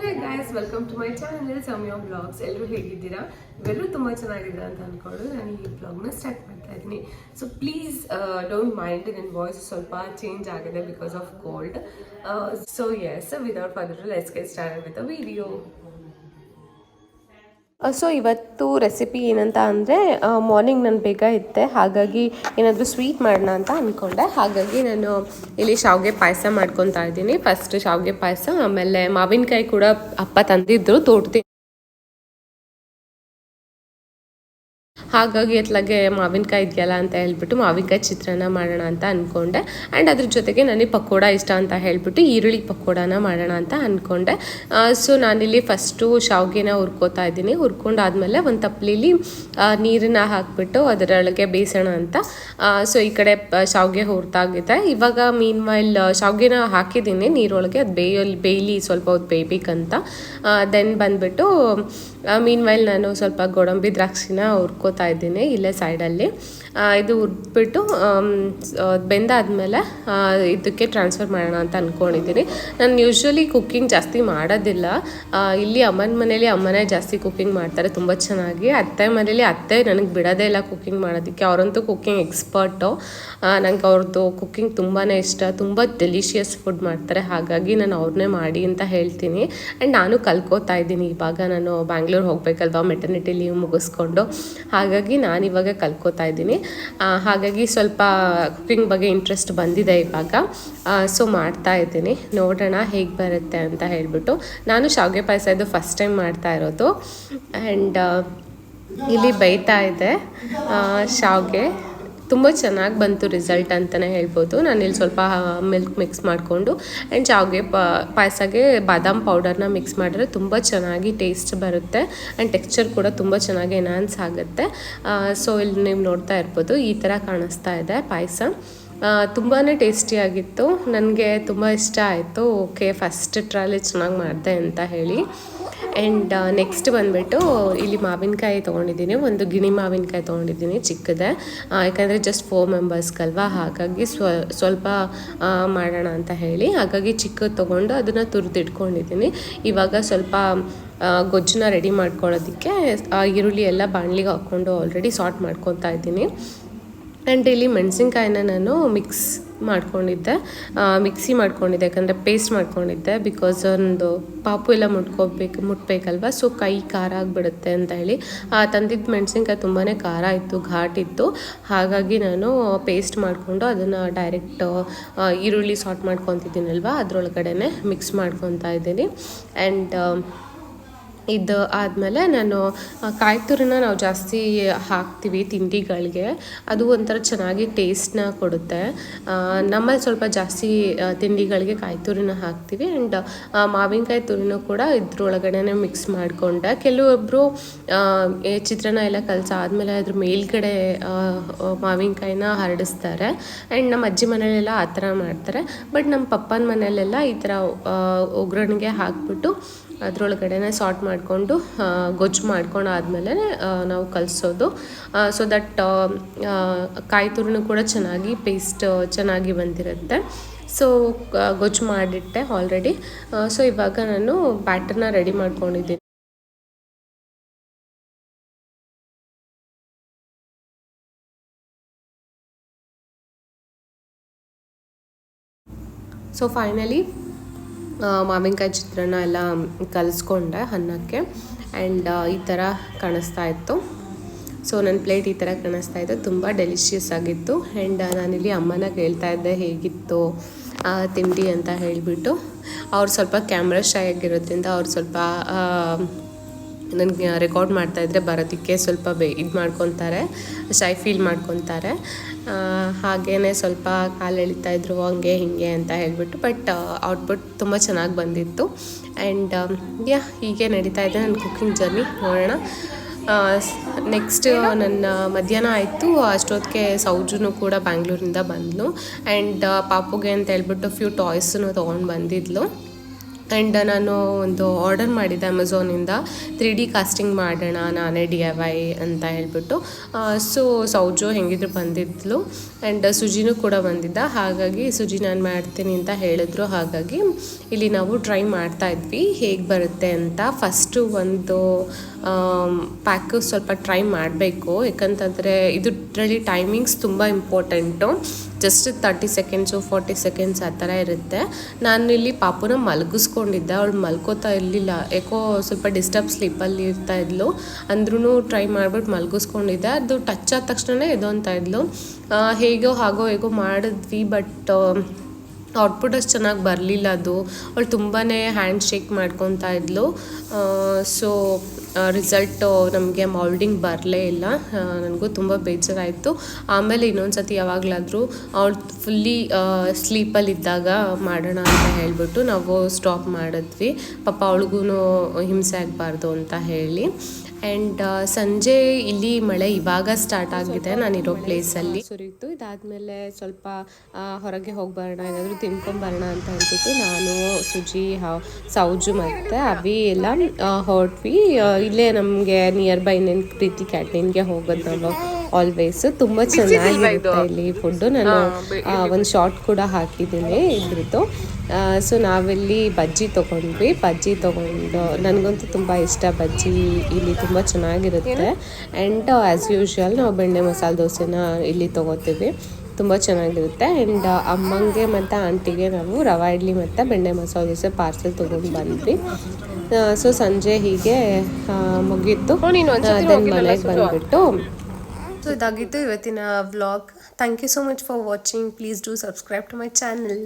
Hello guys welcome to my channel Soumya blogs ಎಲ್ಲರೂ ಹೇಗಿದ್ದೀರಾ? ಇವೆಲ್ಲರೂ ತುಂಬ ಚೆನ್ನಾಗಿದ್ದೀರಾ ಅಂತ ಅಂದ್ಕೊಂಡು ನಾನು ಈ ಬ್ಲಾಗ್ನ ಸ್ಟಾರ್ಟ್ ಮಾಡ್ತಾ ಇದ್ದೀನಿ. ಸೊ ಪ್ಲೀಸ್ ಡೋಂಟ್ ಮೈಂಡ್ ನನ್ನ ವಾಯ್ಸ್ ಸ್ವಲ್ಪ ಚೇಂಜ್ ಆಗಿದೆ because of cold so yes without further let's get start with a video so ಇವತ್ತು ರೆಸಿಪಿ ಏನಂತ ಅಂದರೆ ಮಾರ್ನಿಂಗ್ ನಾನು ಬೇಗ ಇದ್ದೆ ಹಾಗಾಗಿ ಏನಾದರೂ ಸ್ವೀಟ್ ಮಾಡೋಣ ಅಂತ ಅಂದ್ಕೊಂಡೆ ಹಾಗಾಗಿ ನಾನು ಇಲ್ಲಿ ಶಾವಿಗೆ ಪಾಯಸ ಮಾಡ್ಕೊತಾ ಇದ್ದೀನಿ. ಫಸ್ಟ್ ಶಾವಿಗೆ ಪಾಯಸ, ಆಮೇಲೆ ಮಾವಿನಕಾಯಿ ಕೂಡ ಅಪ್ಪ ತಂದಿದ್ರು ತೋಟದಿ ಹಾಗಾಗಿ ಎತ್ಲಾಗೆ ಮಾವಿನಕಾಯಿ ಇದೆಯಲ್ಲ ಅಂತ ಹೇಳ್ಬಿಟ್ಟು ಮಾವಿನಕಾಯಿ ಚಿತ್ರಾನ್ನ ಮಾಡೋಣ ಅಂತ ಅಂದ್ಕೊಂಡೆ ಆ್ಯಂಡ್ ಅದ್ರ ಜೊತೆಗೆ ನನಗೆ ಪಕೋಡ ಇಷ್ಟ ಅಂತ ಹೇಳ್ಬಿಟ್ಟು ಈರುಳ್ಳಿ ಪಕೋಡಾನ ಮಾಡೋಣ ಅಂತ ಅಂದ್ಕೊಂಡೆ ಸೊ ನಾನಿಲ್ಲಿ ಫಸ್ಟು ಶಾವಿಗೆನ ಹುರ್ಕೋತಾ ಇದ್ದೀನಿ. ಹುರ್ಕೊಂಡಾದ್ಮೇಲೆ ಒಂದು ತಪ್ಪಲಿಲಿ ನೀರನ್ನ ಹಾಕಿಬಿಟ್ಟು ಅದರೊಳಗೆ ಬೇಯಿಸೋಣ ಅಂತ. ಸೊ ಈ ಕಡೆ ಶಾವ್ಗೆ ಹುರ್ತಾಗಿದೆ ಇವಾಗ ಮೀನ್ ಮೈಲ್ ಶಾವಿಗೆನ ಹಾಕಿದ್ದೀನಿ ನೀರೊಳಗೆ. ಅದು ಬೇಯಲಿ ಬೇಯಲಿ ಸ್ವಲ್ಪ ಹೊತ್ತು ಬೇಯಬೇಕಂತ. ದೆನ್ ಬಂದುಬಿಟ್ಟು ಮೀನ್ ವೈಲ್ ನಾನು ಸ್ವಲ್ಪ ಗೋಡಂಬಿ ದ್ರಾಕ್ಷಿನ ಹುರ್ಕೋತಾ ಇದ್ದೀನಿ ಇಲ್ಲೇ ಸೈಡಲ್ಲಿ ಇದು ಹುರ್ಬಿಟ್ಟು ಬೆಂದಾದಮೇಲೆ ಇದಕ್ಕೆ ಟ್ರಾನ್ಸ್ಫರ್ ಮಾಡೋಣ ಅಂತ ಅಂದ್ಕೊಂಡಿದ್ದೀನಿ ನಾನು ಯೂಶ್ವಲಿ ಕುಕ್ಕಿಂಗ್ ಜಾಸ್ತಿ ಮಾಡೋದಿಲ್ಲ. ಇಲ್ಲಿ ಅಮ್ಮನ ಮನೇಲಿ ಅಮ್ಮನೇ ಜಾಸ್ತಿ ಕುಕ್ಕಿಂಗ್ ಮಾಡ್ತಾರೆ, ತುಂಬ ಚೆನ್ನಾಗಿ. ಅತ್ತೆ ಮನೇಲಿ ಅತ್ತೆ ನನಗೆ ಬಿಡೋದೇ ಇಲ್ಲ ಕುಕ್ಕಿಂಗ್ ಮಾಡೋದಕ್ಕೆ. ಅವರಂತೂ ಕುಕ್ಕಿಂಗ್ ಎಕ್ಸ್ಪರ್ಟು ನಂಗೆ ಅವ್ರದ್ದು ಕುಕ್ಕಿಂಗ್ ತುಂಬಾ ಇಷ್ಟ. ತುಂಬ ಡೆಲಿಷಿಯಸ್ ಫುಡ್ ಮಾಡ್ತಾರೆ. ಹಾಗಾಗಿ ನಾನು ಅವ್ರನ್ನೇ ಮಾಡಿ ಅಂತ ಹೇಳ್ತೀನಿ. ಆ್ಯಂಡ್ ನಾನು ಕಲ್ಕೋತಾ ಇದ್ದೀನಿ. ಇವಾಗ ನಾನು ಬ್ಯಾಂಗ್ಳೂರ್ ಹೋಗಬೇಕಲ್ವಾ ಮೆಟರ್ನಿಟಿ ಲೀವ್ ಮುಗಿಸ್ಕೊಂಡು. ಹಾಗಾಗಿ ನಾನು ಇವಾಗ ಕಲ್ಕೋತಾ ಇದ್ದೀನಿ. ಹಾಗಾಗಿ ಸ್ವಲ್ಪ ಕುಕ್ಕಿಂಗ್ ಬಗ್ಗೆ ಇಂಟ್ರೆಸ್ಟ್ ಬಂದಿದೆ ಇವಾಗ. ಸೊ ಮಾಡ್ತಾ ಇದ್ದೀನಿ. ನೋಡೋಣ ಹೇಗೆ ಬರುತ್ತೆ ಅಂತ ಹೇಳಿಬಿಟ್ಟು. ನಾನು ಶಾವಿಗೆ ಪಾಯಸ ಇದು ಫಸ್ಟ್ ಟೈಮ್ ಮಾಡ್ತಾ ಇರೋದು. ಆ್ಯಂಡ್ ಇಲ್ಲಿ ಬೈತಾ ಇದೆ. ಶಾವ್ಗೆ. ತುಂಬ ಚೆನ್ನಾಗಿ ಬಂತು ರಿಸಲ್ಟ್ ಅಂತಲೇ ಹೇಳ್ಬೋದು. ನಾನು ಇಲ್ಲಿ ಸ್ವಲ್ಪ ಮಿಲ್ಕ್ ಮಿಕ್ಸ್ ಮಾಡಿಕೊಂಡು, ಆ್ಯಂಡ್ ಶಾವ್ಗೆ ಪಾಯಸಗೆ ಬಾದಾಮ್ ಪೌಡರ್ನ ಮಿಕ್ಸ್ ಮಾಡಿದ್ರೆ ತುಂಬ ಚೆನ್ನಾಗಿ ಟೇಸ್ಟ್ ಬರುತ್ತೆ, ಆ್ಯಂಡ್ ಟೆಕ್ಸ್ಚರ್ ಕೂಡ ತುಂಬ ಚೆನ್ನಾಗಿ ಎನ್ಹಾನ್ಸ್ ಆಗುತ್ತೆ. ಸೊ, ಇಲ್ಲಿ ನೀವು ನೋಡ್ತಾ ಇರ್ಬೋದು, ಈ ಥರ ಕಾಣಿಸ್ತಾ ಇದೆ ಪಾಯಸ. ತುಂಬಾ ಟೇಸ್ಟಿಯಾಗಿತ್ತು. ನನಗೆ ತುಂಬ ಇಷ್ಟ ಆಯಿತು. ಓಕೆ, ಫಸ್ಟ್ ಟ್ರಾಲಿ ಚೆನ್ನಾಗಿ ಮಾಡಿದೆ ಅಂತ ಹೇಳಿ. ಆ್ಯಂಡ್ ನೆಕ್ಸ್ಟ್ ಬಂದುಬಿಟ್ಟು ಇಲ್ಲಿ ಮಾವಿನಕಾಯಿ ತೊಗೊಂಡಿದ್ದೀನಿ. ಒಂದು ಗಿಣಿ ಮಾವಿನಕಾಯಿ ತೊಗೊಂಡಿದ್ದೀನಿ ಚಿಕ್ಕದೆ. ಯಾಕಂದರೆ ಜಸ್ಟ್ ಫೋರ್ ಮೆಂಬರ್ಸ್ಗಲ್ವಾ ಹಾಗಾಗಿ ಸ್ವ, ಸ್ವಲ್ಪ ಮಾಡೋಣ ಅಂತ ಹೇಳಿ. ಹಾಗಾಗಿ ಚಿಕ್ಕದು ತೊಗೊಂಡು ಅದನ್ನು ತುರಿದಿಟ್ಕೊಂಡಿದ್ದೀನಿ. ಇವಾಗ ಸ್ವಲ್ಪ ಗೊಜ್ಜನ್ನ ರೆಡಿ ಮಾಡ್ಕೊಳ್ಳೋದಕ್ಕೆ ಈರುಳ್ಳಿ ಎಲ್ಲ ಬಾಣಲಿಗೆ ಹಾಕ್ಕೊಂಡು ಆಲ್ರೆಡಿ ಸಾರ್ಟ್ ಮಾಡ್ಕೊತಾ ಇದ್ದೀನಿ. ಆ್ಯಂಡ್ ಇಲ್ಲಿ ಮೆಣಸಿನ್ಕಾಯಿನ ನಾನು ಮಿಕ್ಸ್ ಮಾಡ್ಕೊಂಡಿದ್ದೆ. ಮಿಕ್ಸಿ ಮಾಡ್ಕೊಂಡಿದ್ದೆ, ಯಾಕಂದರೆ ಪೇಸ್ಟ್ ಮಾಡ್ಕೊಂಡಿದ್ದೆ. ಬಿಕಾಸ್ ಒಂದು ಪಾಪು ಎಲ್ಲ ಮುಟ್ಕೋಬೇಕು, ಮುಟ್ಬೇಕಲ್ವ? ಸೊ ಕೈ ಖಾರ ಆಗಿಬಿಡುತ್ತೆ ಅಂತ ಹೇಳಿ. ತಂದಿದ್ದ ಮೆಣಸಿನ್ಕಾಯಿ ತುಂಬಾ ಖಾರ ಇತ್ತು, ಘಾಟ್ ಇತ್ತು. ಹಾಗಾಗಿ ನಾನು ಪೇಸ್ಟ್ ಮಾಡಿಕೊಂಡು ಅದನ್ನು ಡೈರೆಕ್ಟ್ ಈರುಳ್ಳಿ ಸಾಟ್ ಮಾಡ್ಕೊತಿದ್ದೀನಲ್ವ? ಅದರೊಳಗಡೆ ಮಿಕ್ಸ್ ಮಾಡ್ಕೊತಾ ಇದ್ದೀನಿ. ಆ್ಯಂಡ್ ಇದು ಆದಮೇಲೆ ನಾನು ಆ, ಕಾಯಿ ತುರಿನ ನಾವು ಜಾಸ್ತಿ ಹಾಕ್ತೀವಿ ತಿಂಡಿಗಳಿಗೆ. ಅದು ಒಂಥರ ಚೆನ್ನಾಗಿ ಟೇಸ್ಟ್ನ ಕೊಡುತ್ತೆ. ನಮ್ಮಲ್ಲಿ ಸ್ವಲ್ಪ ಜಾಸ್ತಿ ತಿಂಡಿಗಳಿಗೆ ಕಾಯಿ ತುರಿನ ಹಾಕ್ತೀವಿ ಆ್ಯಂಡ್ ಮಾವಿನಕಾಯಿ ತುರಿನೂ ಕೂಡ ಇದ್ರೊಳಗಡೆ ಮಿಕ್ಸ್ ಮಾಡಿಕೊಂಡೆ. ಕೆಲವೊಬ್ಬರು ಚಿತ್ರಾನ್ನ ಎಲ್ಲ ಕಲಸ ಆದಮೇಲೆ ಅದ್ರ ಮೇಲ್ಗಡೆ ಮಾವಿನಕಾಯಿನ ಹರಡಿಸ್ತಾರೆ. ಆ್ಯಂಡ್ ನಮ್ಮ ಅಜ್ಜಿ ಮನೇಲೆಲ್ಲ ಆ ಥರ ಮಾಡ್ತಾರೆ. ಬಟ್ ನಮ್ಮ ಪಪ್ಪನ ಮನೇಲೆಲ್ಲ ಈ ಥರ ಒಗ್ಗರಣೆಗೆ ಹಾಕ್ಬಿಟ್ಟು ಅದರೊಳಗಡೆನೆ ಸಾರ್ಟ್ ಮಾಡಿಕೊಂಡು ಗೊಜ್ಜು ಮಾಡ್ಕೊಂಡು ಆದಮೇಲೆ ನಾವು ಕಲಿಸೋದು. ಸೊ ದಟ್ ಕಾಯಿ ತುರಿನೂ ಕೂಡ ಚೆನ್ನಾಗಿ ಪೇಸ್ಟ್ ಚೆನ್ನಾಗಿ ಬಂದಿರುತ್ತೆ. ಸೊ ಗೊಜ್ಜು ಮಾಡಿಟ್ಟೆ ಆಲ್ರೆಡಿ ಸೊ ಇವಾಗ ನಾನು ಬ್ಯಾಟರ್ನ ರೆಡಿ ಮಾಡ್ಕೊಂಡಿದ್ದೀನಿ. ಸೊ ಫೈನಲಿ ಮಾವಿನಕಾಯಿ ಚಿತ್ರಾನ್ನ ಎಲ್ಲ ಕಲಿಸ್ಕೊಂಡೆ ಅನ್ನಕ್ಕೆ. ಆ್ಯಂಡ್ ಈ ಥರ ಕಾಣಿಸ್ತಾ ಇತ್ತು. ಸೊ ನನ್ನ ಪ್ಲೇಟ್ ಈ ಥರ ಕಾಣಿಸ್ತಾ ಇತ್ತು. ತುಂಬ ಡೆಲಿಷಿಯಸ್ ಆಗಿತ್ತು. ಆ್ಯಂಡ್ ನಾನಿಲ್ಲಿ ಅಮ್ಮನ ಕೇಳ್ತಾ ಇದ್ದೆ, ಹೇಗಿತ್ತು ತಿಂಡಿ ಅಂತ ಹೇಳಿಬಿಟ್ಟು. ಅವ್ರು ಸ್ವಲ್ಪ ಕ್ಯಾಮ್ರಾ ಶೈ ಆಗಿರೋದ್ರಿಂದ ಅವ್ರು ಸ್ವಲ್ಪ ನನಗೆ ರೆಕಾರ್ಡ್ ಮಾಡ್ತಾ ಇದ್ರೆ ಬರೋದಕ್ಕೆ ಸ್ವಲ್ಪ ಬೇ ಇದು ಮಾಡ್ಕೊತಾರೆ ಶೈ ಫೀಲ್ ಮಾಡ್ಕೊತಾರೆ. ಹಾಗೇ ಸ್ವಲ್ಪ ಕಾಲು ಎಳಿತಾ ಇದ್ರು, ಹಂಗೆ ಹಿಂಗೆ ಅಂತ ಹೇಳಿಬಿಟ್ಟು ಬಟ್ ಔಟ್ಪುಟ್ ತುಂಬ ಚೆನ್ನಾಗಿ ಬಂದಿತ್ತು. ಆ್ಯಂಡ್ ಯಾ ಹೀಗೆ ನಡೀತಾ ಇದೆ ನನ್ನ ಕುಕ್ಕಿಂಗ್ ಜರ್ನಿ ನೋಡೋಣ. ನೆಕ್ಸ್ಟ್ ನನ್ನ ಮಧ್ಯಾಹ್ನ ಆಯಿತು. ಅಷ್ಟೊತ್ತಿಗೆ ಸೌಜುನು ಕೂಡ ಬ್ಯಾಂಗ್ಳೂರಿಂದ ಬಂದಳು ಆ್ಯಂಡ್ ಪಾಪುಗೆ ಅಂತ ಹೇಳ್ಬಿಟ್ಟು ಫ್ಯೂ ಟಾಯ್ಸನ್ನು ತೊಗೊಂಡು ಬಂದಿದ್ಲು. ಆ್ಯಂಡ್ ನಾನು ಒಂದು ಆರ್ಡರ್ ಮಾಡಿದ್ದೆ ಅಮೆಝಾನಿಂದ ತ್ರೀ ಡಿ ಕಾಸ್ಟಿಂಗ್ ಮಾಡೋಣ, ನಾನೇ ಡಿ ಐ ವೈ ಅಂತ ಹೇಳ್ಬಿಟ್ಟು. ಸೊ ಸೌಜು ಹೆಂಗಿದ್ರು ಬಂದಿದ್ಲು. ಆ್ಯಂಡ್ ಸುಜಿನೂ ಕೂಡ ಬಂದಿದ್ದ. ಹಾಗಾಗಿ ಸುಜಿ ನಾನು ಮಾಡ್ತೀನಿ ಅಂತ ಹೇಳಿದ್ರು. ಹಾಗಾಗಿ ಇಲ್ಲಿ ನಾವು ಟ್ರೈ ಮಾಡ್ತಾ ಇದ್ವಿ. ಹೇಗೆ ಬರುತ್ತೆ ಅಂತ ಫಸ್ಟು ಒಂದು ಪ್ಯಾಕು ಸ್ವಲ್ಪ ಟ್ರೈ ಮಾಡಬೇಕು. ಯಾಕಂತಂದರೆ ಇದರಲ್ಲಿ ಟೈಮಿಂಗ್ಸ್ ತುಂಬ important just thirty seconds forty seconds ಆ ಥರ ಇರುತ್ತೆ. ನಾನು ಇಲ್ಲಿ ಪಾಪುನ ಮಲಗಿಸ್ಕೊಂಡಿದ್ದೆ. ಅವಳು ಮಲ್ಕೋತಾ ಇರಲಿಲ್ಲ. ಯಾಕೋ ಸ್ವಲ್ಪ ಡಿಸ್ಟರ್ಬ್ ಸ್ಲೀಪಲ್ಲಿ ಇರ್ತಾ ಇದ್ಲು. ಅಂದ್ರೂ ಟ್ರೈ ಮಾಡಿಬಿಟ್ಟು ಮಲಗಿಸ್ಕೊಂಡಿದ್ದೆ. ಅದು ಟಚ್ ಆದ ತಕ್ಷಣವೇ ಎದೊಂತ ಇದ್ಲು. ಹೇಗೋ, ಹಾಗೋ, ಹೇಗೋ ಮಾಡಿದ್ವಿ ಬಟ್ ಔಟ್ಪುಟ್ ಅಷ್ಟು ಚೆನ್ನಾಗಿ ಬರಲಿಲ್ಲ ಅದು. ಅವಳು ತುಂಬಾ ಹ್ಯಾಂಡ್ ಶೇಕ್ ಮಾಡ್ಕೊತಾ ಇದ್ಲು. ಸೊ ರಿಸಲ್ಟು ನಮಗೆ ಮೌಲ್ಡಿಂಗ್ ಬರಲೇ ಇಲ್ಲ. ನನಗೂ ತುಂಬ ಬೇಜಾರಾಯಿತು. ಆಮೇಲೆ ಇನ್ನೊಂದು ಸತಿ ಯಾವಾಗಲಾದರೂ ಅವಳು ಫುಲ್ಲಿ ಸ್ಲೀಪಲ್ಲಿ ಇದ್ದಾಗ ಮಾಡೋಣ ಅಂತ ಹೇಳಿಬಿಟ್ಟು ನಾವು ಸ್ಟಾಪ್ ಮಾಡಿದ್ವಿ. ಪಾಪ ಅವಳಿಗೂ ಹಿಂಸೆ ಆಗಬಾರ್ದು ಅಂತ ಹೇಳಿ. ಆ್ಯಂಡ್ ಸಂಜೆ ಇಲ್ಲಿ ಮಳೆ ಇವಾಗ ಸ್ಟಾರ್ಟ್ ಆಗಿದೆ. ನಾನಿರೋ ಪ್ಲೇಸಲ್ಲಿ ಸುರಿಯಿತು. ಇದಾದಮೇಲೆ ಸ್ವಲ್ಪ ಹೊರಗೆ ಹೋಗಿ ಬರೋಣ ಏನಾದರೂ ತಿನ್ಕೊಂಬರೋಣ ಅಂತ ಹೇಳ್ಬಿಟ್ಟು ನಾನು ಸುಜಿ ಸೌಜು ಮತ್ತು ಅವಿ ಎಲ್ಲ ಹೊರಟ್ವಿ. ಇಲ್ಲೇ ನಮಗೆ ನಿಯರ್ ಬೈ ನಿನ್ ಪ್ರೀತಿ ಕ್ಯಾಂಟೀನ್ಗೆ ಹೋಗೋದು ನಾವು. ಆಲ್ವೇಸ್ ತುಂಬ ಚೆನ್ನಾಗಿರುತ್ತೆ ಇಲ್ಲಿ ಫುಡ್ಡು ನಾನು ಒಂದು ಶಾರ್ಟ್ ಕೂಡ ಹಾಕಿದ್ದೀನಿ ಇದ್ರದ್ದು. ಸೊ ನಾವಿಲ್ಲಿ ಬಜ್ಜಿ ತೊಗೊಂಡ್ವಿ. ಬಜ್ಜಿ ತೊಗೊಂಡು ನನಗಂತೂ ತುಂಬ ಇಷ್ಟ. ಬಜ್ಜಿ ಇಲ್ಲಿ ತುಂಬ ಚೆನ್ನಾಗಿರುತ್ತೆ. ಆ್ಯಂಡ್ ಆ್ಯಸ್ ಯೂಶ್ವಲ್ ನಾವು ಬೆಣ್ಣೆ ಮಸಾಲೆ ದೋಸೆನ ಇಲ್ಲಿ ತೊಗೋತೀವಿ. ತುಂಬ ಚೆನ್ನಾಗಿರುತ್ತೆ. ಆ್ಯಂಡ್ ಅಮ್ಮಂಗೆ ಮತ್ತು ಆಂಟಿಗೆ ನಾವು ರವೆ ಇಡ್ಲಿ ಮತ್ತು ಬೆಣ್ಣೆ ಮಸಾಲೆ ದೋಸೆ ಪಾರ್ಸೆಲ್ ತೊಗೊಂಡು ಬಂದ್ವಿ. ಸೊ ಸಂಜೆ ಹೀಗೆ ಮುಗೀತು. ದೆನ್ ಮನೆಗೆ ಬಂದುಬಿಟ್ಟು ಸೊ ಇದಾಗಿತ್ತು ಇವತ್ತಿನ vlog thank you so much for watching please do subscribe to my channel